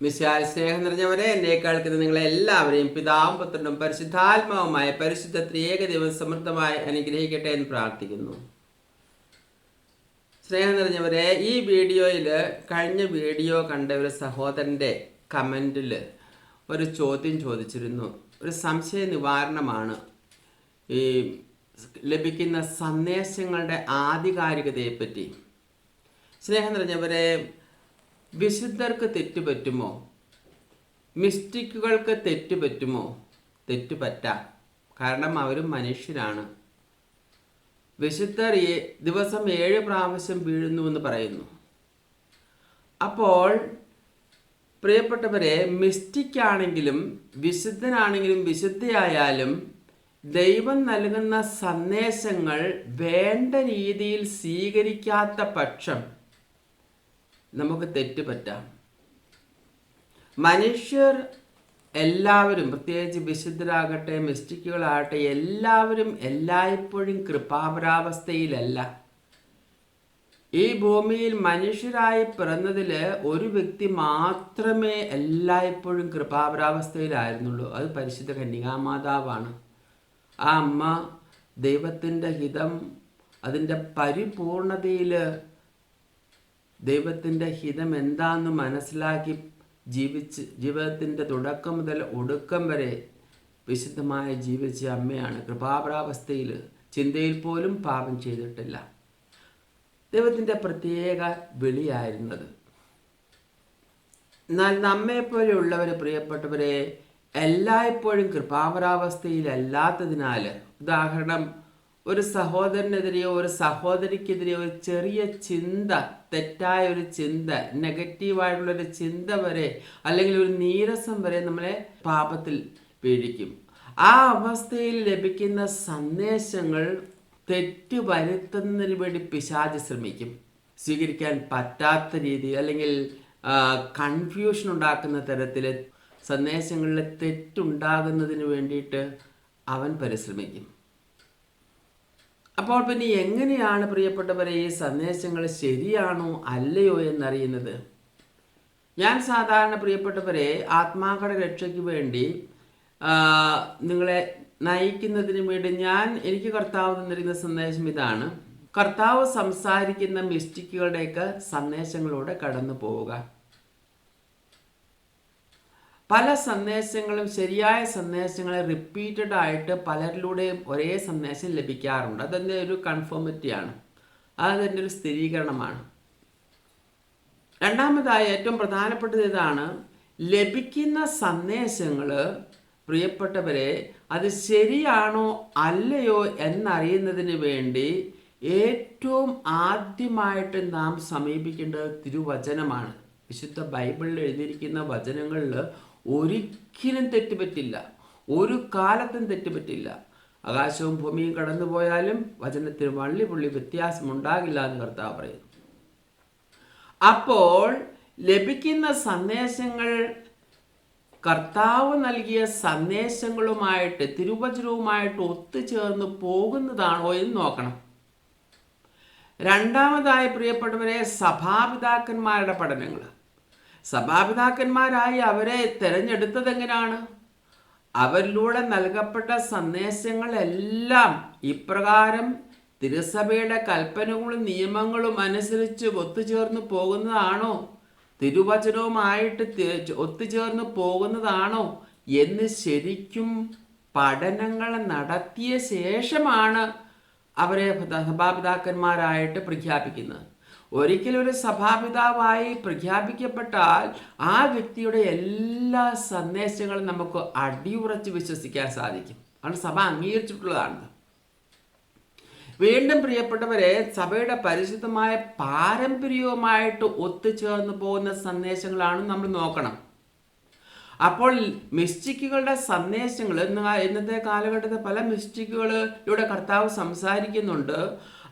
Misheal സ്നേഹം നിറഞ്ഞവരെ എന്നെ കേൾക്കുന്ന നിങ്ങളെ എല്ലാവരെയും പിതാവും പുത്രനും പരിശുദ്ധാത്മാവുമായ പരിശുദ്ധ ത്രിയേക ദൈവം സമൃദ്ധമായി അനുഗ്രഹിക്കട്ടെ എന്ന് പ്രാർത്ഥിക്കുന്നു. സ്നേഹം നിറഞ്ഞവരെ ഈ വീഡിയോയിൽ കഴിഞ്ഞ വീഡിയോ കണ്ട ഒരു സഹോദരന്റെ കമന്റിൽ ഒരു ചോദ്യം ചോദിച്ചിരുന്നു. ഒരു സംശയ നിവാരണമാണ് ഈ ലഭിക്കുന്ന സന്ദേശങ്ങളുടെ ആധികാരികതയെപ്പറ്റി. സ്നേഹം നിറഞ്ഞവരെ വിശുദ്ധർക്ക് തെറ്റുപറ്റുമോ മിസ്റ്റിക്കുകൾക്ക് തെറ്റ് തെറ്റുപറ്റാം കാരണം അവരും മനുഷ്യരാണ്. വിശുദ്ധർ ദിവസം ഏഴ് പ്രാവശ്യം വീഴുന്നു എന്ന് പറയുന്നു. അപ്പോൾ പ്രിയപ്പെട്ടവരെ മിസ്റ്റിക്കാണെങ്കിലും വിശുദ്ധനാണെങ്കിലും വിശുദ്ധയായാലും ദൈവം നൽകുന്ന സന്ദേശങ്ങൾ വേണ്ട രീതിയിൽ സ്വീകരിക്കാത്ത പക്ഷം നമുക്ക് തെറ്റ് പറ്റാം. മനുഷ്യർ എല്ലാവരും പ്രത്യേകിച്ച് വിശുദ്ധരാകട്ടെ മിസ്റ്റിക്കുകളാകട്ടെ എല്ലാവരും എല്ലായ്പ്പോഴും കൃപാപരാവസ്ഥയിലല്ല. ഈ ഭൂമിയിൽ മനുഷ്യരായി പിറന്നതിൽ ഒരു വ്യക്തി മാത്രമേ എല്ലായ്പ്പോഴും കൃപാപരാവസ്ഥയിലായിരുന്നുള്ളൂ. അത് പരിശുദ്ധ കന്യകാമാതാവാണ്. ആ അമ്മ ദൈവത്തിന്റെ ഹിതം അതിന്റെ പരിപൂർണതയിൽ ദൈവത്തിന്റെ ഹിതം എന്താണെന്ന് മനസ്സിലാക്കി ജീവിച്ച് ജീവിതത്തിന്റെ തുടക്കം മുതൽ ഒടുക്കം വരെ വിശുദ്ധമായി ജീവിച്ച അമ്മയാണ്. കൃപാപരാവസ്ഥയിൽ ചിന്തയിൽ പോലും പാപം ചെയ്തിട്ടില്ല. ദൈവത്തിന്റെ പ്രത്യേക വിളിയായിരുന്നത്. എന്നാൽ നമ്മെപ്പോലെയുള്ളവർ പ്രിയപ്പെട്ടവരെ എല്ലായ്പ്പോഴും കൃപാപരാവസ്ഥയിലല്ലാത്തതിനാൽ ഉദാഹരണം ഒരു സഹോദരനെതിരെയോ ഒരു സഹോദരിക്കെതിരെയോ ഒരു ചെറിയ ചിന്ത തെറ്റായ ഒരു ചിന്ത നെഗറ്റീവായിട്ടുള്ളൊരു ചിന്ത വരെ അല്ലെങ്കിൽ ഒരു നീരസം വരെ നമ്മളെ പാപത്തിൽ പീഡിക്കും. ആ അവസ്ഥയിൽ ലഭിക്കുന്ന സന്ദേശങ്ങൾ തെറ്റ് വരുത്തുന്നതിന് വേണ്ടി പിശാജ് ശ്രമിക്കും. സ്വീകരിക്കാൻ പറ്റാത്ത രീതി അല്ലെങ്കിൽ കൺഫ്യൂഷൻ ഉണ്ടാക്കുന്ന തരത്തിൽ സന്ദേശങ്ങളിലെ തെറ്റുണ്ടാകുന്നതിന് വേണ്ടിയിട്ട് അവൻ പരിശ്രമിക്കും. അപ്പോൾ പിന്നെ എങ്ങനെയാണ് പ്രിയപ്പെട്ടവരെ ഈ സന്ദേശങ്ങൾ ശരിയാണോ അല്ലയോ എന്നറിയുന്നത്? ഞാൻ സാധാരണ പ്രിയപ്പെട്ടവരെ ആത്മാക്കളുടെ രക്ഷയ്ക്ക് വേണ്ടി നിങ്ങളെ നയിക്കുന്നതിന് വേണ്ടി ഞാൻ എനിക്ക് കർത്താവ് തന്നിരുന്ന സന്ദേശം ഇതാണ്. കർത്താവ് സംസാരിക്കുന്ന മിസ്റ്റിക്കുകളുടെയൊക്കെ സന്ദേശങ്ങളോടെ കടന്നു പോവുക പല സന്ദേശങ്ങളും ശരിയായ സന്ദേശങ്ങളെ റിപ്പീറ്റഡ് ആയിട്ട് പലരിലൂടെയും ഒരേ സന്ദേശം ലഭിക്കാറുണ്ട്. അതെന്റെ ഒരു കൺഫോമിറ്റിയാണ് അതെന്റെ ഒരു സ്ഥിരീകരണമാണ്. രണ്ടാമതായി ഏറ്റവും പ്രധാനപ്പെട്ടത് ഇതാണ് ലഭിക്കുന്ന സന്ദേശങ്ങൾ പ്രിയപ്പെട്ടവരെ അത് ശരിയാണോ അല്ലയോ എന്നറിയുന്നതിന് വേണ്ടി ഏറ്റവും ആദ്യമായിട്ട് നാം സമീപിക്കേണ്ടത് തിരുവചനമാണ്. വിശുദ്ധ ബൈബിളിൽ എഴുതിയിരിക്കുന്ന വചനങ്ങളിൽ ഒരിക്കലും തെറ്റുപറ്റില്ല. ഒരു കാലത്തും തെറ്റുപറ്റില്ല. ആകാശവും ഭൂമിയും കടന്നു പോയാലും വചനത്തിന് വള്ളി പുള്ളി വ്യത്യാസം ഉണ്ടാകില്ല എന്ന് കർത്താവ് പറയുന്നു. അപ്പോൾ ലഭിക്കുന്ന സന്ദേശങ്ങൾ കർത്താവ് നൽകിയ സന്ദേശങ്ങളുമായിട്ട് തിരുവചനവുമായിട്ട് ഒത്തുചേർന്ന് പോകുന്നതാണോ എന്ന് നോക്കണം. രണ്ടാമതായി പ്രിയപ്പെട്ടവരെ സഭാപിതാക്കന്മാരുടെ പഠനങ്ങൾ. സഭാപിതാക്കന്മാരായി അവരെ തിരഞ്ഞെടുത്തത് എങ്ങനെയാണ്? അവരിലൂടെ നൽകപ്പെട്ട സന്ദേശങ്ങളെല്ലാം ഇപ്രകാരം തിരുസഭയുടെ കൽപ്പനകളും നിയമങ്ങളും അനുസരിച്ച് ഒത്തുചേർന്ന് പോകുന്നതാണോ? തിരുവചനവുമായിട്ട് ഒത്തുചേർന്നു പോകുന്നതാണോ? എന്ന് ശരിക്കും പഠനങ്ങൾ നടത്തിയ ശേഷമാണ് അവരെ സഭാപിതാക്കന്മാരായിട്ട് പ്രഖ്യാപിക്കുന്നത്. ഒരിക്കലും ഒരു സഭാപിതാവായി പ്രഖ്യാപിക്കപ്പെട്ടാൽ ആ വ്യക്തിയുടെ എല്ലാ സന്ദേശങ്ങളും നമുക്ക് അടിയുറച്ച് വിശ്വസിക്കാൻ സാധിക്കും. കാരണം സഭ അംഗീകരിച്ചിട്ടുള്ളതാണ്. വീണ്ടും പ്രിയപ്പെട്ടവരെ സഭയുടെ പരിശുദ്ധമായ പാരമ്പര്യവുമായിട്ട് ഒത്തുചേർന്ന് പോകുന്ന സന്ദേശങ്ങളാണ് നമ്മൾ നോക്കണം. അപ്പോൾ മിസ്റ്റിക്കുകളുടെ സന്ദേശങ്ങൾ ഇന്ന് ഇന്നത്തെ കാലഘട്ടത്തിൽ പല മിസ്റ്റിക്കുകളിലൂടെ കർത്താവ് സംസാരിക്കുന്നുണ്ട്.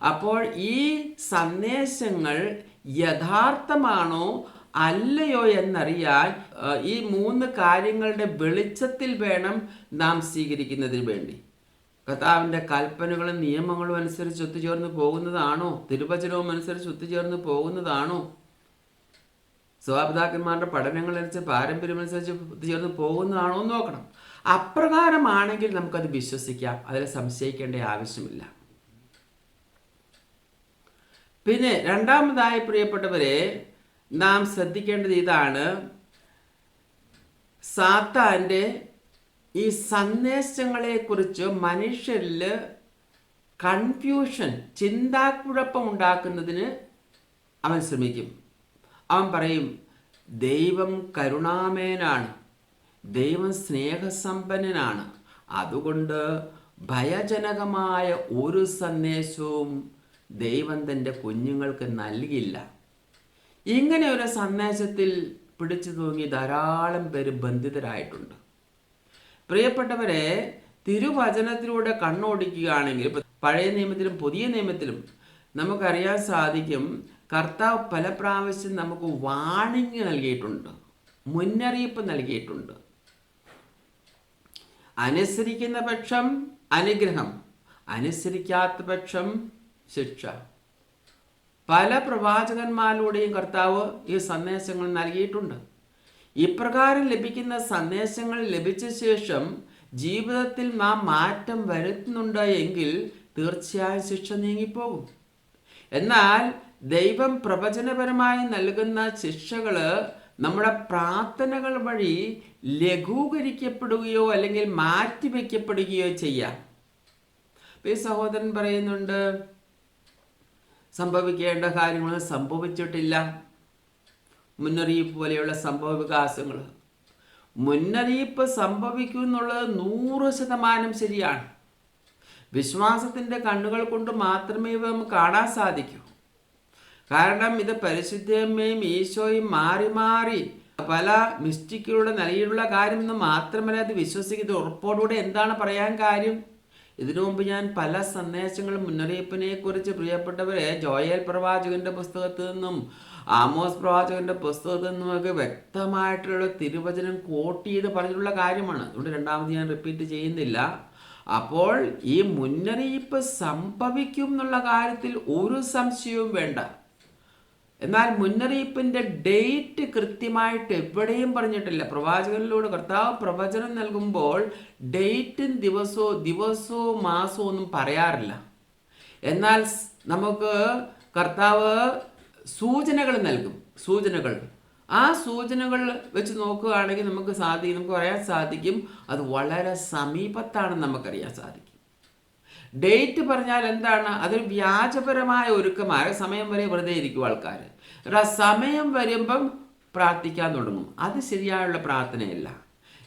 അപ്പോൾ ഈ സന്ദേശങ്ങൾ യഥാർത്ഥമാണോ അല്ലയോ എന്നറിയാൻ ഈ മൂന്ന് കാര്യങ്ങളുടെ വെളിച്ചത്തിൽ വേണം നാം സ്വീകരിക്കുന്നതിന് വേണ്ടി. കർത്താവിന്റെ കൽപ്പനകളും നിയമങ്ങളും അനുസരിച്ച് ഒത്തുചേർന്ന് പോകുന്നതാണോ? തിരുവചനവും അനുസരിച്ച് ഒത്തുചേർന്ന് പോകുന്നതാണോ? സ്വഭാപിതാക്കന്മാരുടെ പഠനങ്ങളനുസരിച്ച് പാരമ്പര്യമനുസരിച്ച് ഒത്തുചേർന്ന് പോകുന്നതാണോ എന്ന് നോക്കണം. അപ്രകാരമാണെങ്കിൽ നമുക്കത് വിശ്വസിക്കാം. അതിൽ സംശയിക്കേണ്ട ആവശ്യമില്ല. പിന്നെ രണ്ടാമതായി പ്രിയപ്പെട്ടവരെ നാം ശ്രദ്ധിക്കേണ്ടത് ഇതാണ്. സാത്താന്റെ ഈ സന്ദേശങ്ങളെക്കുറിച്ച് മനുഷ്യരിൽ കൺഫ്യൂഷൻ ചിന്താക്കുഴപ്പം ഉണ്ടാക്കുന്നതിന് അവൻ ശ്രമിക്കും. അവൻ പറയും ദൈവം കരുണാമേനാണ്. ദൈവം സ്നേഹസമ്പന്നനാണ്. അതുകൊണ്ട് ഭയജനകമായ ഒരു സന്ദേശവും ദൈവം തന്റെ കുഞ്ഞുങ്ങൾക്ക് നൽകില്ല. ഇങ്ങനെ ഒരു സന്ദേശത്തിൽ പിടിച്ചു തൂങ്ങി ധാരാളം പേര് ബന്ധിതരായിട്ടുണ്ട്. പ്രിയപ്പെട്ടവരെ തിരുവചനത്തിലൂടെ കണ്ണോടിക്കുകയാണെങ്കിൽ പഴയ നിയമത്തിലും പുതിയ നിയമത്തിലും നമുക്കറിയാൻ സാധിക്കും കർത്താവ് പല പ്രാവശ്യം നമുക്ക് വാണിംഗ് നൽകിയിട്ടുണ്ട് മുന്നറിയിപ്പ് നൽകിയിട്ടുണ്ട്. അനുസരിക്കുന്ന പക്ഷം അനുഗ്രഹം അനുസരിക്കാത്ത പക്ഷം ശിക്ഷ. പല പ്രവാചകന്മാരിലൂടെയും കർത്താവ് ഈ സന്ദേശങ്ങൾ നൽകിയിട്ടുണ്ട്. ഇപ്രകാരം ലഭിക്കുന്ന സന്ദേശങ്ങൾ ലഭിച്ച ശേഷം ജീവിതത്തിൽ നാം മാറ്റം വരുത്തുന്നുണ്ട് എങ്കിൽ തീർച്ചയായും ശിക്ഷ നീങ്ങിപ്പോകും. എന്നാൽ ദൈവം പ്രവചനപരമായി നൽകുന്ന ശിക്ഷകൾ നമ്മുടെ പ്രാർത്ഥനകൾ വഴി ലഘൂകരിക്കപ്പെടുകയോ അല്ലെങ്കിൽ മാറ്റിവെക്കപ്പെടുകയോ ചെയ്യാം. ഈ സഹോദരൻ പറയുന്നുണ്ട് സംഭവിക്കേണ്ട കാര്യങ്ങൾ സംഭവിച്ചിട്ടില്ല. മുന്നറിയിപ്പ് പോലെയുള്ള സംഭവ വികാസങ്ങൾ മുന്നറിയിപ്പ് സംഭവിക്കും എന്നുള്ളത് നൂറ് ശതമാനം ശരിയാണ്. വിശ്വാസത്തിന്റെ കണ്ണുകൾ കൊണ്ട് മാത്രമേ ഇവ നമുക്ക് കാണാൻ സാധിക്കൂ. കാരണം ഇത് പരിശുദ്ധമ്മയും ഈശോയും മാറി മാറി പല മിസ്റ്റിക്കുകളുടെ നിലയിലുള്ള കാര്യം എന്ന് മാത്രമല്ല അത് വിശ്വസിക്കുന്നത്. ഉറപ്പോടുകൂടെ എന്താണ് പറയാൻ കാര്യം? ഇതിനു മുമ്പ് ഞാൻ പല സന്ദേശങ്ങളും മുന്നറിയിപ്പിനെ കുറിച്ച് പ്രിയപ്പെട്ടവരെ ജോയൽ പ്രവാചകന്റെ പുസ്തകത്തിൽ നിന്നും ആമോസ് പ്രവാചകന്റെ പുസ്തകത്തിൽ നിന്നുമൊക്കെ വ്യക്തമായിട്ടുള്ള തിരുവചനം കോട്ട് ചെയ്ത് പറഞ്ഞിട്ടുള്ള കാര്യമാണ്. അതുകൊണ്ട് രണ്ടാമത് ഞാൻ റിപ്പീറ്റ് ചെയ്യുന്നില്ല. അപ്പോൾ ഈ മുന്നറിയിപ്പ് സംഭവിക്കും എന്നുള്ള കാര്യത്തിൽ ഒരു സംശയവും വേണ്ട. എന്നാൽ മുന്നറിയിപ്പിന്റെ ഡേറ്റ് കൃത്യമായിട്ട് എവിടെയും പറഞ്ഞിട്ടില്ല. പ്രവാചകനിലൂടെ കർത്താവ് പ്രവചനം നൽകുമ്പോൾ ഡേറ്റും ദിവസവും ദിവസവും മാസവും ഒന്നും പറയാറില്ല. എന്നാൽ നമുക്ക് കർത്താവ് സൂചനകൾ നൽകും സൂചനകൾ. ആ സൂചനകൾ വെച്ച് നോക്കുകയാണെങ്കിൽ നമുക്ക് സാധിക്കും നമുക്ക് പറയാൻ സാധിക്കും അത് വളരെ സമീപത്താണെന്ന് നമുക്കറിയാൻ സാധിക്കും. ഡേറ്റ് പറഞ്ഞാൽ എന്താണ്? അതൊരു വ്യാജപരമായ ഒരുക്കമായ സമയം വരെ വെറുതെ ഇരിക്കും ആൾക്കാർ സമയം വരുമ്പം പ്രാർത്ഥിക്കാൻ തുടങ്ങും. അത് ശരിയായുള്ള പ്രാർത്ഥനയല്ല.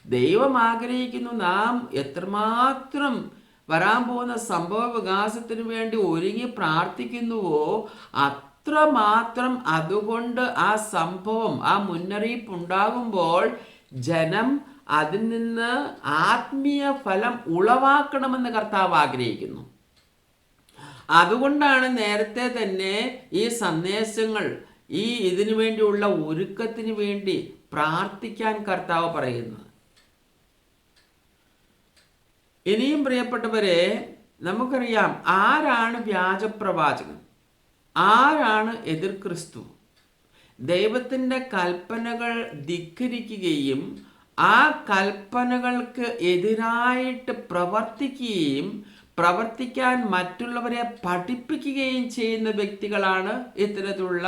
ദൈവം ആഗ്രഹിക്കുന്നു നാം എത്രമാത്രം വരാൻ പോകുന്ന സംഭവ വികാസത്തിന് വേണ്ടി ഒരുങ്ങി പ്രാർത്ഥിക്കുന്നുവോ അത്രമാത്രം അതുകൊണ്ട് ആ സംഭവം ആ മുന്നറിയിപ്പ് ഉണ്ടാകുമ്പോൾ ജനം അതിൽ നിന്ന് ആത്മീയ ഫലം ഉളവാക്കണമെന്ന് കർത്താവ് ആഗ്രഹിക്കുന്നു. അതുകൊണ്ടാണ് നേരത്തെ തന്നെ ഈ സന്ദേശങ്ങൾ ഈ ഇതിനു വേണ്ടിയുള്ള ഒരുക്കത്തിന് വേണ്ടി പ്രാർത്ഥിക്കാൻ കർത്താവ് പറയുന്നത്. ഇനിയും പ്രിയപ്പെട്ടവരെ നമുക്കറിയാം ആരാണ് വ്യാജപ്രവാചകൻ? ആരാണ് എതിർ ക്രിസ്തു? ദൈവത്തിന്റെ കൽപ്പനകൾ ധിക്കരിക്കുകയും ആ കൽപ്പനകൾക്ക് എതിരായിട്ട് പ്രവർത്തിക്കുകയും പ്രവർത്തിക്കാൻ മറ്റുള്ളവരെ പഠിപ്പിക്കുകയും ചെയ്യുന്ന വ്യക്തികളാണ് ഇത്തരത്തിലുള്ള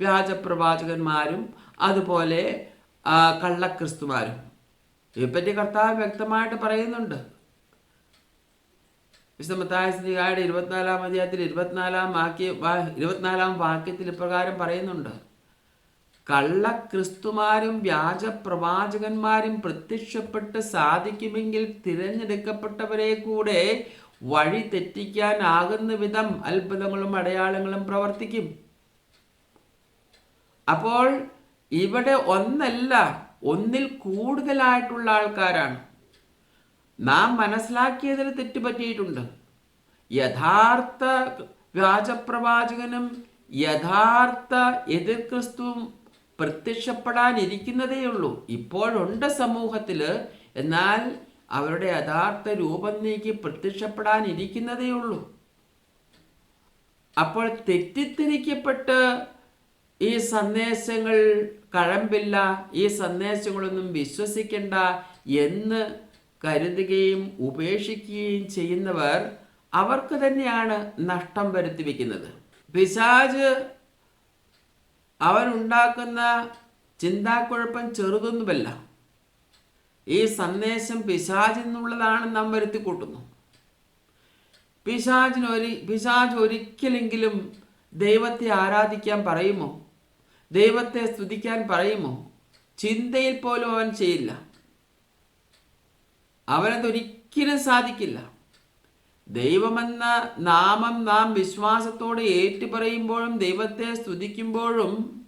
വ്യാജപ്രവാചകന്മാരും അതുപോലെ കള്ളക്രിസ്തുമാരും. ഇതിനെപ്പറ്റി കർത്താവ് വ്യക്തമായിട്ട് പറയുന്നുണ്ട്. വിശുദ്ധമത്തായ ഇരുപത്തിനാലാം അധ്യായത്തിൽ ഇരുപത്തിനാലാം വാക്യ ഇരുപത്തിനാലാം വാക്യത്തിൽ ഇപ്രകാരം പറയുന്നുണ്ട്. കള്ളക്രിസ്തുമാരും വ്യാജപ്രവാചകന്മാരും പ്രത്യക്ഷപ്പെട്ട് സാധിക്കുമെങ്കിൽ തിരഞ്ഞെടുക്കപ്പെട്ടവരെ കൂടെ വഴി തെറ്റിക്കാനാകുന്ന വിധം അത്ഭുതങ്ങളും അടയാളങ്ങളും പ്രവർത്തിക്കും. അപ്പോൾ ഇവിടെ ഒന്നല്ല ഒന്നിൽ കൂടുതലായിട്ടുള്ള ആൾക്കാരാണ്. നാം മനസ്സിലാക്കിയതിന് തെറ്റുപറ്റിയിട്ടുണ്ട് യഥാർത്ഥ വ്യാജപ്രവാചകനും യഥാർത്ഥ എതിർ ക്രിസ്തുവും പ്രത്യക്ഷപ്പെടാനിരിക്കുന്നതേയുള്ളൂ. ഇപ്പോഴുണ്ട് സമൂഹത്തിൽ എന്നാൽ അവരുടെ യഥാർത്ഥ രൂപം നീക്കി പ്രത്യക്ഷപ്പെടാനിരിക്കുന്നതേയുള്ളൂ. അപ്പോൾ തെറ്റിദ്ധരിക്കപ്പെട്ട് ഈ സന്ദേശങ്ങൾ കഴമ്പില്ല ഈ സന്ദേശങ്ങളൊന്നും വിശ്വസിക്കണ്ട എന്ന് കരുതുകയും ഉപേക്ഷിക്കുകയും ചെയ്യുന്നവർ അവർക്ക് തന്നെയാണ് നഷ്ടം വരുത്തി വെക്കുന്നത് പിശാജ് അവൻ ഉണ്ടാക്കുന്ന ചിന്താക്കുഴപ്പം ചെറുതൊന്നുമല്ല. ഈ സന്ദേശം പിശാചിൽ നിന്നുള്ളതാണ് നാം വരുത്തി കൂട്ടുന്നു പിശാചിന് ഒരു പിശാജ് ഒരിക്കലെങ്കിലും ദൈവത്തെ ആരാധിക്കാൻ പറയുമോ? ദൈവത്തെ സ്തുതിക്കാൻ പറയുമോ? ചിന്തയിൽ പോലും അവൻ ചെയ്യില്ല. അവനതൊരിക്കലും സാധിക്കില്ല. ദൈവമെന്ന നാമം നാം വിശ്വാസത്തോടെ ഏറ്റുപറയുമ്പോഴും ദൈവത്തെ സ്തുതിക്കുമ്പോഴും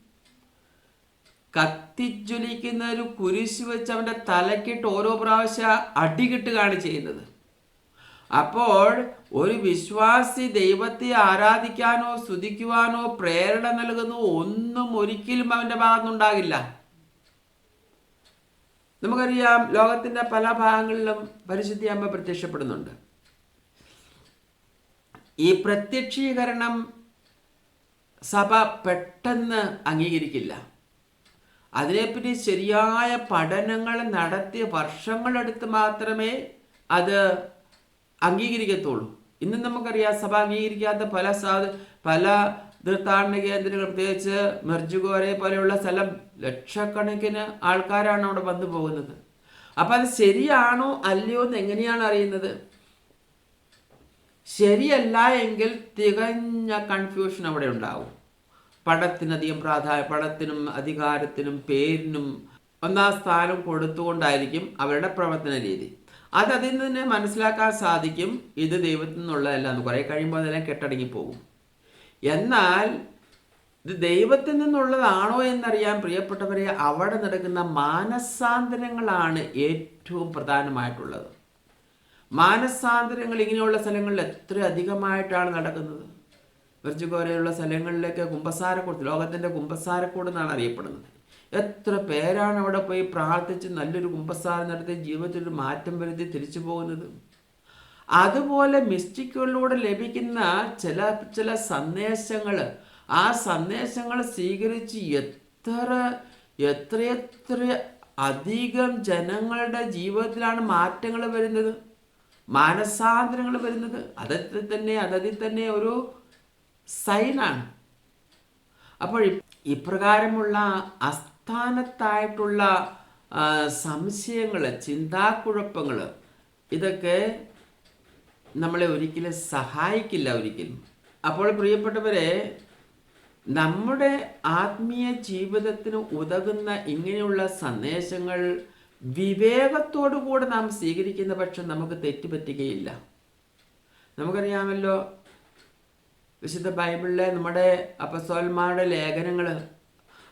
കത്തിജ്വലിക്കുന്ന ഒരു കുരിശ് വെച്ച് അവന്റെ തലക്കിട്ട് ഓരോ പ്രാവശ്യം അടികിട്ടുകയാണ് ചെയ്യുന്നത്. അപ്പോൾ ഒരു വിശ്വാസി ദൈവത്തെ ആരാധിക്കാനോ സ്തുതിക്കുവാനോ പ്രേരണ നൽകുന്നു ഒന്നും ഒരിക്കലും അവന്റെ ഭാഗത്തുനിന്നുണ്ടാകില്ല. നമുക്കറിയാം ലോകത്തിന്റെ പല ഭാഗങ്ങളിലും പരിശുദ്ധി അമ്മ പ്രത്യക്ഷപ്പെടുന്നുണ്ട്. ഈ പ്രത്യക്ഷീകരണം സഭ പെട്ടെന്ന് അംഗീകരിക്കില്ല. അതിനെപ്പറ്റി ശരിയായ പഠനങ്ങൾ നടത്തിയ വർഷങ്ങളെടുത്ത് മാത്രമേ അത് അംഗീകരിക്കത്തുള്ളൂ. ഇന്ന് നമുക്കറിയാം സഭ അംഗീകരിക്കാത്ത പല സാ പല തീർത്ഥാടന കേന്ദ്രങ്ങൾ പ്രത്യേകിച്ച് മെർജുഗോരെ പോലെയുള്ള സ്ഥലം ലക്ഷക്കണക്കിന് ആൾക്കാരാണ് അവിടെ വന്നു പോകുന്നത്. അപ്പം അത് ശരിയാണോ അല്ലയോ എന്ന് എങ്ങനെയാണ് അറിയുന്നത്? ശരിയല്ല എങ്കിൽ തികഞ്ഞ കൺഫ്യൂഷൻ അവിടെ ഉണ്ടാവും. പണത്തിനധികം പ്രാധാന്യം പണത്തിനും അധികാരത്തിനും പേരിനും ഒന്നാം സ്ഥാനം കൊടുത്തുകൊണ്ടായിരിക്കും അവരുടെ പ്രവർത്തന രീതി. അത് അതിൽ നിന്ന് തന്നെ മനസ്സിലാക്കാൻ സാധിക്കും ഇത് ദൈവത്തിൽ നിന്നുള്ളതല്ല എന്ന് കുറേ കഴിയുമ്പോൾ അതെല്ലാം കെട്ടടങ്ങി പോകും. എന്നാൽ ഇത് ദൈവത്തിൽ നിന്നുള്ളതാണോ എന്നറിയാൻ പ്രിയപ്പെട്ടവരെ അവിടെ നടക്കുന്ന മാനസാന്തരങ്ങളാണ് ഏറ്റവും പ്രധാനമായിട്ടുള്ളത്. മാനസാന്തരങ്ങൾ ഇങ്ങനെയുള്ള സ്ഥലങ്ങളിൽ എത്ര അധികമായിട്ടാണ് നടക്കുന്നത്? വെർജുഗോരയുള്ള സ്ഥലങ്ങളിലേക്ക് കുമ്പസാരക്കൂട് ലോകത്തിന്റെ കുമ്പസാരക്കൂട് എന്നാണ് അറിയപ്പെടുന്നത്. എത്ര പേരാണ് അവിടെ പോയി പ്രാർത്ഥിച്ച് നല്ലൊരു കുമ്പസാരം നടത്തി ജീവിതത്തിൽ ഒരു മാറ്റം വരുത്തി തിരിച്ചു പോകുന്നത്? അതുപോലെ മിസ്റ്റിക്കുകളിലൂടെ ലഭിക്കുന്ന ചില ചില സന്ദേശങ്ങൾ ആ സന്ദേശങ്ങൾ സ്വീകരിച്ച് എത്ര എത്രയെത്ര അധികം ജനങ്ങളുടെ ജീവിതത്തിലാണ് മാറ്റങ്ങൾ വരുന്നത്? മാനസാന്തരങ്ങൾ വരുന്നത് അതത്തിൽ തന്നെ അതതിൽ തന്നെ ഒരു സൈനാണ് അപ്പോൾ ഇപ്രകാരമുള്ള അസ്ഥാനത്തായിട്ടുള്ള സംശയങ്ങൾ ചിന്താക്കുഴപ്പങ്ങൾ ഇതൊക്കെ നമ്മളെ ഒരിക്കലും സഹായിക്കില്ല ഒരിക്കലും. അപ്പോൾ പ്രിയപ്പെട്ടവരെ നമ്മുടെ ആത്മീയ ജീവിതത്തിന് ഉതകുന്ന ഇങ്ങനെയുള്ള സന്ദേശങ്ങൾ വിവേകത്തോടു കൂടെ നാം സ്വീകരിക്കുന്ന പക്ഷം നമുക്ക് തെറ്റുപറ്റുകയില്ല. നമുക്കറിയാമല്ലോ വിശുദ്ധ ബൈബിളിലെ നമ്മുടെ അപ്പസോൽമാരുടെ ലേഖനങ്ങൾ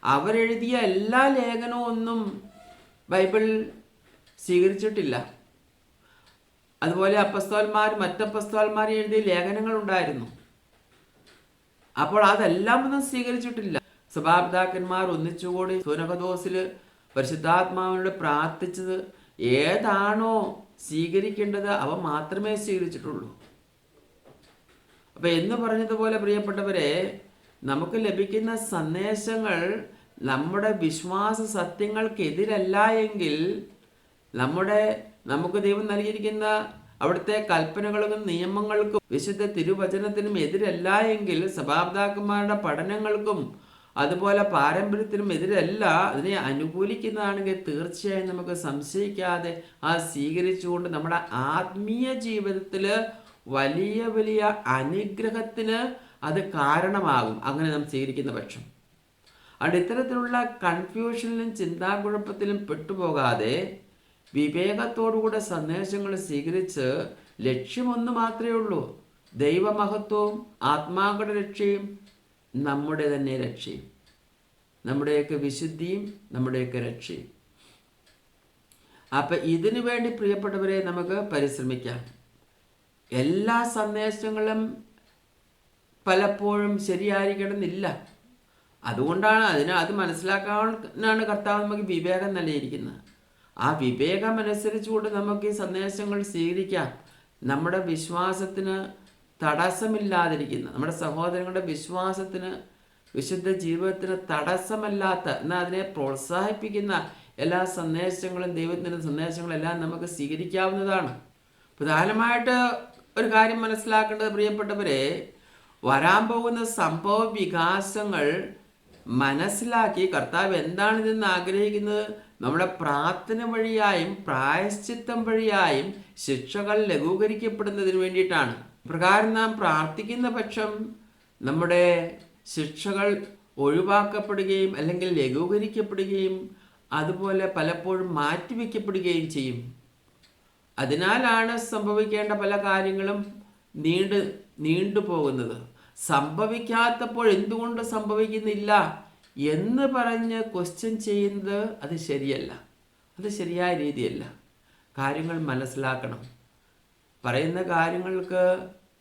അവരെഴുതിയ എല്ലാ ലേഖനവും ഒന്നും ബൈബിൾ സ്വീകരിച്ചിട്ടില്ല. അതുപോലെ അപ്പസ്തോന്മാർ മറ്റപ്പസ്തോന്മാർ എഴുതിയ ലേഖനങ്ങൾ ഉണ്ടായിരുന്നു. അപ്പോൾ അതെല്ലാം ഒന്നും സ്വീകരിച്ചിട്ടില്ല. സഭാപിതാക്കന്മാർ ഒന്നിച്ചുകൂടി സുനകദോസിൽ പരിശുദ്ധാത്മാവിനോട് പ്രാർത്ഥിച്ചത് ഏതാണോ സ്വീകരിക്കേണ്ടത് അവ മാത്രമേ സ്വീകരിച്ചിട്ടുള്ളൂ. അപ്പൊ എന്ന് പറഞ്ഞതുപോലെ പ്രിയപ്പെട്ടവരെ നമുക്ക് ലഭിക്കുന്ന സന്ദേശങ്ങൾ നമ്മുടെ വിശ്വാസ സത്യങ്ങൾക്കെതിരല്ല എങ്കിൽ നമ്മുടെ നമുക്ക് ദൈവം നൽകിയിരിക്കുന്ന അവിടുത്തെ കൽപ്പനകൾക്കും നിയമങ്ങൾക്കും വിശുദ്ധ തിരുവചനത്തിനും എതിരല്ല എങ്കിൽ സഭാപിതാക്കന്മാരുടെ പഠനങ്ങൾക്കും അതുപോലെ പാരമ്പര്യത്തിനും എതിരല്ല. അതിനെ അനുകൂലിക്കുന്നതാണെങ്കിൽ തീർച്ചയായും നമുക്ക് സംശയിക്കാതെ ആ സ്വീകരിച്ചുകൊണ്ട് നമ്മുടെ ആത്മീയ ജീവിതത്തിൽ വലിയ വലിയ അനുഗ്രഹത്തിന് അത് കാരണമാകും. അങ്ങനെ നാം സ്വീകരിക്കുന്ന പക്ഷം. അതുകൊണ്ട് ഇത്തരത്തിലുള്ള കൺഫ്യൂഷനിലും ചിന്താകുഴപ്പത്തിലും പെട്ടുപോകാതെ വിവേകത്തോടുകൂടെ സന്ദേശങ്ങൾ സ്വീകരിച്ച് ലക്ഷ്യമൊന്നു മാത്രമേ ഉള്ളൂ. ദൈവമഹത്വവും ആത്മാക്കളുടെ രക്ഷയും നമ്മുടെ തന്നെ രക്ഷയും. നമ്മുടെയൊക്കെ വിശുദ്ധിയും നമ്മുടെയൊക്കെ രക്ഷയും. അപ്പം ഇതിനു വേണ്ടി പ്രിയപ്പെട്ടവരെ നമുക്ക് പരിശ്രമിക്കാം. എല്ലാ സന്ദേശങ്ങളും പലപ്പോഴും ശരിയായിരിക്കണമെന്നില്ല അതുകൊണ്ടാണ് അതിന് അത് മനസ്സിലാക്കാനാണ് കർത്താവ് നമുക്ക് വിവേകം നൽകിയിരിക്കുന്നത്. ആ വിവേകം അനുസരിച്ചുകൊണ്ട് നമുക്ക് ഈ സന്ദേശങ്ങൾ സ്വീകരിക്കാം. നമ്മുടെ വിശ്വാസത്തിന് തടസ്സമില്ലാതിരിക്കുന്ന നമ്മുടെ സഹോദരങ്ങളുടെ വിശ്വാസത്തിന് വിശുദ്ധ ജീവിതത്തിന് തടസ്സമല്ലാത്ത എന്നാൽ അതിനെ പ്രോത്സാഹിപ്പിക്കുന്ന എല്ലാ സന്ദേശങ്ങളും ദൈവത്തിന്റെ സന്ദേശങ്ങളും എല്ലാം നമുക്ക് സ്വീകരിക്കാവുന്നതാണ്. പ്രധാനമായിട്ട് ഒരു കാര്യം മനസ്സിലാക്കേണ്ടത് പ്രിയപ്പെട്ടവരെ വരാൻ പോകുന്ന സംഭവ വികാസങ്ങൾ മനസ്സിലാക്കി കർത്താവ് എന്താണ് ഇതെന്ന് ആഗ്രഹിക്കുന്നത്? നമ്മുടെ പ്രാർത്ഥന വഴിയായും പ്രായശ്ചിത്തം വഴിയായും ശിക്ഷകൾ ലഘൂകരിക്കപ്പെടുന്നതിന് വേണ്ടിയിട്ടാണ്. പ്രകാരം നാം പ്രാർത്ഥിക്കുന്ന പക്ഷം നമ്മുടെ ശിക്ഷകൾ ഒഴിവാക്കപ്പെടുകയും അല്ലെങ്കിൽ ലഘൂകരിക്കപ്പെടുകയും അതുപോലെ പലപ്പോഴും മാറ്റിവെക്കപ്പെടുകയും ചെയ്യും. അതിനാലാണ് സംഭവിക്കേണ്ട പല കാര്യങ്ങളും നീണ്ടു നീണ്ടുപോകുന്നത് സംഭവിക്കാത്തപ്പോൾ എന്തുകൊണ്ട് സംഭവിക്കുന്നില്ല എന്ന് പറഞ്ഞ് ക്വസ്റ്റ്യൻ ചെയ്യുന്നത് അത് ശരിയല്ല. അത് ശരിയായ രീതിയല്ല. കാര്യങ്ങൾ മനസ്സിലാക്കണം. പറയുന്ന കാര്യങ്ങൾക്ക്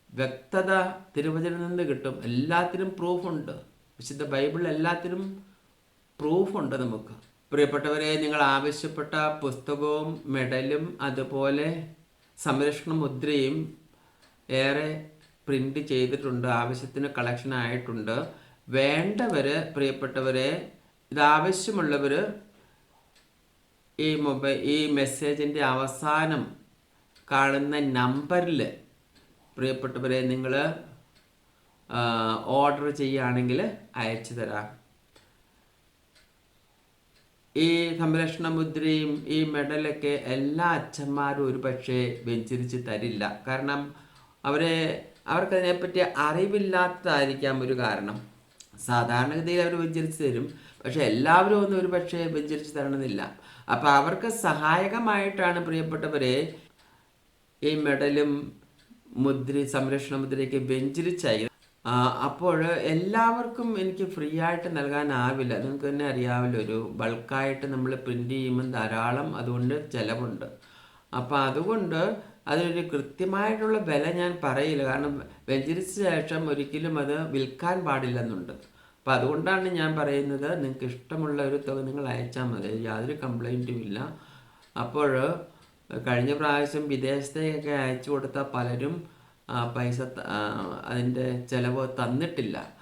വ്യക്തത തിരുവചനിൽ നിന്ന് കിട്ടും. എല്ലാത്തിനും പ്രൂഫുണ്ട് വിശുദ്ധ ബൈബിളിൽ എല്ലാത്തിനും പ്രൂഫുണ്ട് നമുക്ക്. പ്രിയപ്പെട്ടവരെ നിങ്ങൾ ആവശ്യപ്പെട്ട പുസ്തകവും മെഡലും അതുപോലെ സംരക്ഷണ മുദ്രയും ഏറെ പ്രിന്റ് ചെയ്തിട്ടുണ്ട്. ആവശ്യത്തിന് കളക്ഷൻ ആയിട്ടുണ്ട്. വേണ്ടവർ പ്രിയപ്പെട്ടവരെ ഇതാവശ്യമുള്ളവർ ഈ മൊബൈൽ ഈ മെസ്സേജിന്റെ അവസാനം കാണുന്ന നമ്പറിൽ പ്രിയപ്പെട്ടവരെ നിങ്ങൾ ഓർഡർ ചെയ്യുകയാണെങ്കിൽ അയച്ചു തരാം. ഈ സംരക്ഷണ മുദ്രയും ഈ മെഡലൊക്കെ എല്ലാ അച്ഛന്മാരും ഒരു പക്ഷേ വെഞ്ചരിച്ച് തരില്ല. കാരണം അവരെ അവർക്കതിനെപ്പറ്റി അറിവില്ലാത്തതായിരിക്കാം ഒരു കാരണം. സാധാരണഗതിയിൽ അവർ വെഞ്ചരിച്ച് തരും. പക്ഷെ എല്ലാവരും ഒന്നും ഒരു പക്ഷേ വെഞ്ചരിച്ച് തരണമെന്നില്ല. അപ്പം അവർക്ക് സഹായകമായിട്ടാണ് പ്രിയപ്പെട്ടവരെ ഈ മെഡലും മുദ്ര സംരക്ഷണ മുദ്രയ്ക്ക് വെഞ്ചരിച്ചായി അപ്പോൾ എല്ലാവർക്കും എനിക്ക് ഫ്രീ ആയിട്ട് നൽകാനാവില്ല. നിങ്ങൾക്ക് തന്നെ അറിയാവില്ല ഒരു ബൾക്കായിട്ട് നമ്മൾ പ്രിന്റ് ചെയ്യുമ്പോൾ ധാരാളം അതുകൊണ്ട് ചിലവുണ്ട്. അപ്പോൾ അതുകൊണ്ട് അതിനൊരു കൃത്യമായിട്ടുള്ള വില ഞാൻ പറയില്ല. കാരണം വെഞ്ചരിച്ച ശേഷം ഒരിക്കലും അത് വിൽക്കാൻ പാടില്ലെന്നുണ്ട്. അപ്പോൾ അതുകൊണ്ടാണ് ഞാൻ പറയുന്നത് നിങ്ങൾക്ക് ഇഷ്ടമുള്ള ഒരു തുക നിങ്ങൾ അയച്ചാൽ മതി. യാതൊരു കംപ്ലൈന്റും ഇല്ല. അപ്പോൾ കഴിഞ്ഞ പ്രാവശ്യം വിദേശത്തേക്കൊക്കെ അയച്ചു കൊടുത്ത പലരും പൈസ അതിന്റെ ചിലവ് തന്നിട്ടില്ല.